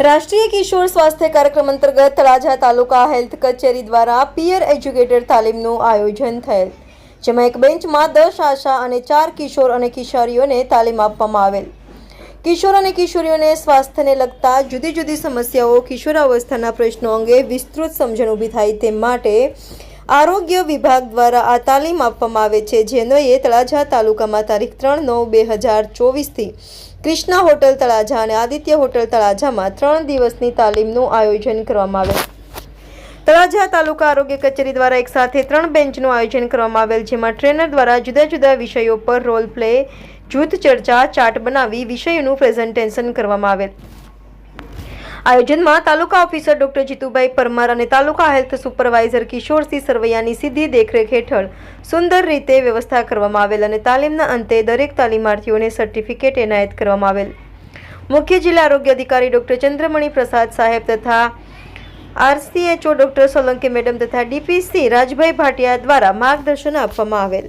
રાષ્ટ્રીય કિશોર સ્વાસ્થ્ય કાર્યક્રમ અંતર્ગત તળાજા તાલુકા હેલ્થ કચેરી દ્વારા પિયર એજ્યુકેટર તાલીમનું આયોજન થયેલ, જેમાં એક બેન્ચમાં દસ આશા અને ચાર કિશોર અને કિશોરીઓને તાલીમ આપવામાં આવેલ. કિશોર અને કિશોરીઓને સ્વાસ્થ્યને લગતા જુદી જુદી સમસ્યાઓ, કિશોરાવસ્થાના પ્રશ્નો અંગે વિસ્તૃત સમજણ ઊભી થાય તે માટે આરોગ્ય વિભાગ દ્વારા આ તાલીમ આપવામાં આવે છે. જે અન્વયે તળાજા તાલુકામાં તારીખ ત્રણ નવ બે હજાર ચોવીસથી ક્રિષ્ના હોટલ તળાજા અને આદિત્ય હોટલ તળાજામાં ત્રણ દિવસની તાલીમનું આયોજન કરવામાં આવેલ. તળાજા તાલુકા આરોગ્ય કચેરી દ્વારા એક સાથે ત્રણ બેન્ચનું આયોજન કરવામાં આવેલ, જેમાં ટ્રેનર દ્વારા જુદા જુદા વિષયો પર રોલ પ્લે, જૂથ ચર્ચા ચાર્ટ બનાવી વિષયોનું પ્રેઝન્ટેશન કરવામાં આવેલ. આયોજનમાં તાલુકા ઓફિસર ડોક્ટર જીતુભાઈ પરમાર અને તાલુકા હેલ્થ સુપરવાઇઝર કિશોરસિંહ સરવૈયાની સીધી દેખરેખ હેઠળ સુંદર રીતે વ્યવસ્થા કરવામાં આવેલ અને તાલીમના અંતે દરેક તાલીમાર્થીઓને સર્ટિફિકેટ એનાયત કરવામાં આવેલ. મુખ્ય જિલ્લા આરોગ્ય અધિકારી ડોક્ટર ચંદ્રમણી પ્રસાદ સાહેબ તથા આરસીએચઓ ડોક્ટર સોલંકી મેડમ તથા ડીપીસી રાજભાઈ ભાટિયા દ્વારા માર્ગદર્શન આપવામાં આવેલ.